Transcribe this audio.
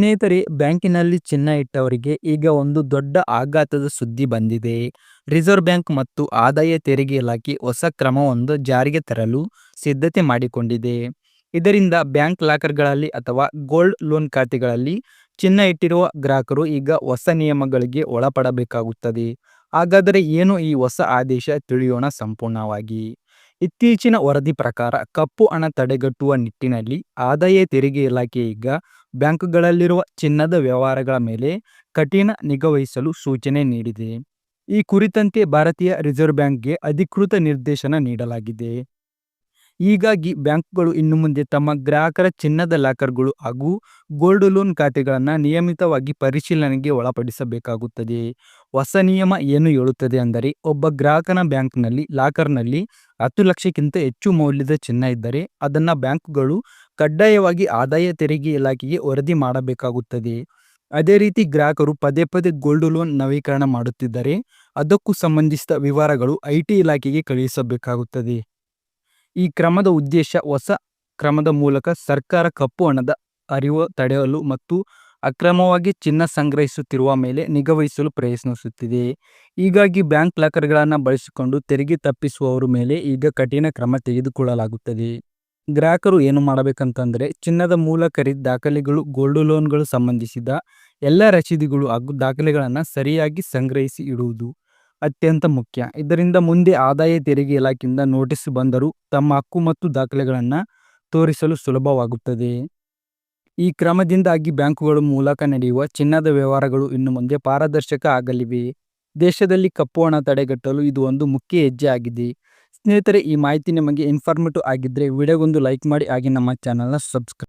ಸ್ನೇಹಿತರೆ ಬ್ಯಾಂಕಿನಲ್ಲಿ ಚಿನ್ನ ಇಟ್ಟವರಿಗೆ ಈಗ ಒಂದು ದೊಡ್ಡ ಆಘಾತದ ಸುದ್ದಿ ಬಂದಿದೆ. ರಿಸರ್ವ್ ಬ್ಯಾಂಕ್ ಮತ್ತು ಆದಾಯ ತೆರಿಗೆ ಇಲಾಖೆ ಹೊಸ ಕ್ರಮವೊಂದು ಜಾರಿಗೆ ತರಲು ಸಿದ್ಧತೆ ಮಾಡಿಕೊಂಡಿದೆ. ಇದರಿಂದ ಬ್ಯಾಂಕ್ ಲಾಕರ್ಗಳಲ್ಲಿ ಅಥವಾ ಗೋಲ್ಡ್ ಲೋನ್ ಖಾತೆಗಳಲ್ಲಿ ಚಿನ್ನ ಇಟ್ಟಿರುವ ಗ್ರಾಹಕರು ಈಗ ಹೊಸ ನಿಯಮಗಳಿಗೆ ಒಳಪಡಬೇಕಾಗುತ್ತದೆ. ಹಾಗಾದರೆ ಏನು ಈ ಹೊಸ ಆದೇಶ ತಿಳಿಯೋಣ ಸಂಪೂರ್ಣವಾಗಿ. ಇತ್ತೀಚಿನ ವರದಿ ಪ್ರಕಾರ ಕಪ್ಪು ಹಣ ತಡೆಗಟ್ಟುವ ನಿಟ್ಟಿನಲ್ಲಿ ಆದಾಯ ತೆರಿಗೆ ಇಲಾಖೆ ಈಗ ಬ್ಯಾಂಕ್ಗಳಲ್ಲಿರುವ ಚಿನ್ನದ ವ್ಯವಹಾರಗಳ ಮೇಲೆ ಕಠಿಣ ನಿಗಾವಹಿಸಲು ಸೂಚನೆ ನೀಡಿದೆ. ಈ ಕುರಿತಂತೆ ಭಾರತೀಯ ರಿಸರ್ವ್ ಬ್ಯಾಂಕ್ಗೆ ಅಧಿಕೃತ ನಿರ್ದೇಶನ ನೀಡಲಾಗಿದೆ. ಹೀಗಾಗಿ ಬ್ಯಾಂಕ್ಗಳು ಇನ್ನು ಮುಂದೆ ತಮ್ಮ ಗ್ರಾಹಕರ ಚಿನ್ನದ ಲಾಕರ್ಗಳು ಹಾಗೂ ಗೋಲ್ಡ್ ಲೋನ್ ಖಾತೆಗಳನ್ನು ನಿಯಮಿತವಾಗಿ ಪರಿಶೀಲನೆಗೆ ಒಳಪಡಿಸಬೇಕಾಗುತ್ತದೆ. ಹೊಸ ನಿಯಮ ಏನು ಹೇಳುತ್ತದೆ ಅಂದರೆ, ಒಬ್ಬ ಗ್ರಾಹಕನ ಬ್ಯಾಂಕ್ನಲ್ಲಿ, ಲಾಕರ್ನಲ್ಲಿ ಹತ್ತು ಲಕ್ಷಕ್ಕಿಂತ ಹೆಚ್ಚು ಮೌಲ್ಯದ ಚಿನ್ನ ಇದ್ದರೆ, ಅದನ್ನು ಬ್ಯಾಂಕ್ಗಳು ಕಡ್ಡಾಯವಾಗಿ ಆದಾಯ ತೆರಿಗೆ ಇಲಾಖೆಗೆ ವರದಿ ಮಾಡಬೇಕಾಗುತ್ತದೆ. ಅದೇ ರೀತಿ ಗ್ರಾಹಕರು ಪದೇ ಪದೇ ಗೋಲ್ಡ್ ಲೋನ್ ನವೀಕರಣ ಮಾಡುತ್ತಿದ್ದರೆ, ಅದಕ್ಕೂ ಸಂಬಂಧಿಸಿದ ವಿವರಗಳು ಐ ಟಿ ಇಲಾಖೆಗೆ ಕಳುಹಿಸಬೇಕಾಗುತ್ತದೆ. ಈ ಕ್ರಮದ ಉದ್ದೇಶ ಹೊಸ ಕ್ರಮದ ಮೂಲಕ ಸರ್ಕಾರ ಕಪ್ಪು ಹಣದ ಅರಿವು ತಡೆಯಲು ಮತ್ತು ಅಕ್ರಮವಾಗಿ ಚಿನ್ನ ಸಂಗ್ರಹಿಸುತ್ತಿರುವ ಮೇಲೆ ನಿಗಾವಹಿಸಲು ಪ್ರಯತ್ನಿಸುತ್ತಿದೆ. ಹೀಗಾಗಿ ಬ್ಯಾಂಕ್ ಲಾಕರ್ಗಳನ್ನು ಬಳಸಿಕೊಂಡು ತೆರಿಗೆ ತಪ್ಪಿಸುವವರ ಮೇಲೆ ಈಗ ಕಠಿಣ ಕ್ರಮ ತೆಗೆದುಕೊಳ್ಳಲಾಗುತ್ತದೆ. ಗ್ರಾಹಕರು ಏನು ಮಾಡಬೇಕಂತಂದರೆ ಚಿನ್ನದ ಮೂಲ ಖರೀದಿ ದಾಖಲೆಗಳು, ಗೋಲ್ಡ್ ಲೋನ್ಗಳು ಸಂಬಂಧಿಸಿದ ಎಲ್ಲ ರಸೀದಿಗಳು ಹಾಗೂ ದಾಖಲೆಗಳನ್ನು ಸರಿಯಾಗಿ ಸಂಗ್ರಹಿಸಿ ಇಡುವುದು. ಅತ್ಯಂತ ಮುಖ್ಯ. ಇದರಿಂದ ಮುಂದೆ ಆದಾಯ ತೆರಿಗೆ ಇಲಾಖೆಯಿಂದ ನೋಟಿಸ್ ಬಂದರೂ ತಮ್ಮ ಹಕ್ಕು ಮತ್ತು ದಾಖಲೆಗಳನ್ನು ತೋರಿಸಲು ಸುಲಭವಾಗುತ್ತದೆ. ಈ ಕ್ರಮದಿಂದಾಗಿ ಬ್ಯಾಂಕುಗಳ ಮೂಲಕ ನಡೆಯುವ ಚಿನ್ನದ ವ್ಯವಹಾರಗಳು ಇನ್ನು ಮುಂದೆ ಪಾರದರ್ಶಕ ಆಗಲಿವೆ. ದೇಶದಲ್ಲಿ ಕಪ್ಪು ಹಣ ತಡೆಗಟ್ಟಲು ಇದು ಒಂದು ಮುಖ್ಯ ಹೆಜ್ಜೆ ಆಗಿದೆ. ಸ್ನೇಹಿತರೆ, ಈ ಮಾಹಿತಿ ನಿಮಗೆ ಇನ್ಫಾರ್ಮೇಟಿವ್ ಆಗಿದ್ದರೆ ವಿಡಿಯೋಗೊಂದು ಲೈಕ್ ಮಾಡಿ, ಹಾಗೆ ನಮ್ಮ ಚಾನಲ್ನ ಸಬ್ಸ್ಕ್ರೈಬ್